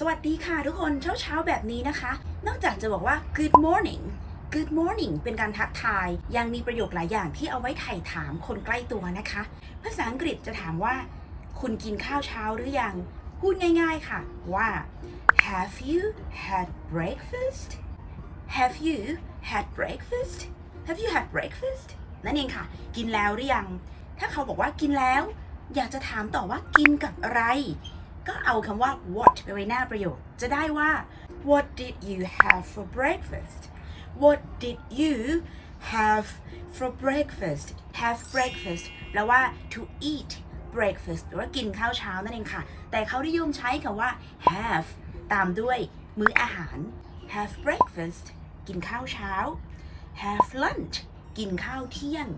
สวัสดีค่ะทุกคนเช้าเช้าๆแบบนี้นะคะ นอกจากจะบอกว่า good morning good morning เป็นการทักทาย ยังมีประโยคหลายอย่างที่เอาไว้ไถ่ถามคนใกล้ตัวนะคะ ภาษาอังกฤษจะถามว่า คุณกินข้าวเช้าหรือยัง พูดง่ายๆค่ะว่า have you had breakfast have you had breakfast have you had breakfast นั่นเองค่ะ กินแล้วหรือยัง ถ้าเขาบอกว่ากินแล้ว อยากจะถามต่อว่ากินกับอะไร ก็เอาคำว่า what ไปไว้หน้าประโยค จะได้ว่า what did you have for breakfast what did you have for breakfast have breakfast แปลว่า to eat breakfast หรือว่ากินข้าวเช้านั่นเองค่ะ แต่เขานิยมใช้คำว่า have ตามด้วยมื้ออาหาร have breakfast กินข้าวเช้า have lunch กินข้าวเที่ยง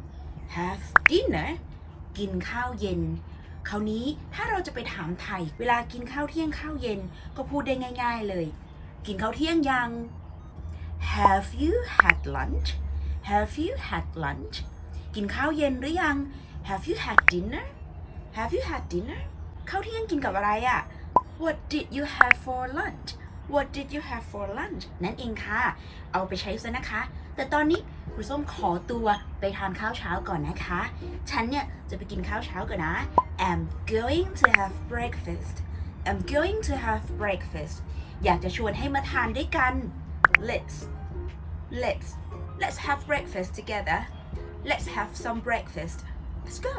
have dinner กินข้าวเย็น คราวนี้ถ้าเราจะไปถามไทย เวลากินข้าวเที่ยงข้าวเย็นก็พูดได้ง่าย ๆเลย กินข้าวเที่ยงยัง Have you had lunch Have you had lunch กินข้าวเย็นหรือยัง Have you had dinner Have you had dinner ข้าวเที่ยงกินกับอะไรอะ What did you have for lunch What did you have for lunch นั่นเองค่ะ เอาไปใช้ซะนะคะ แต่ตอนนี้ครูส้มขอตัวไปทานข้าวเช้าก่อนนะคะ ฉันเนี่ยจะไปกินข้าวเช้าก่อนนะ I'm going to have breakfast I'm going to have breakfast อยากจะชวนให้มาทานด้วยกัน Let's Let's Let's have breakfast together Let's have some breakfast Let's go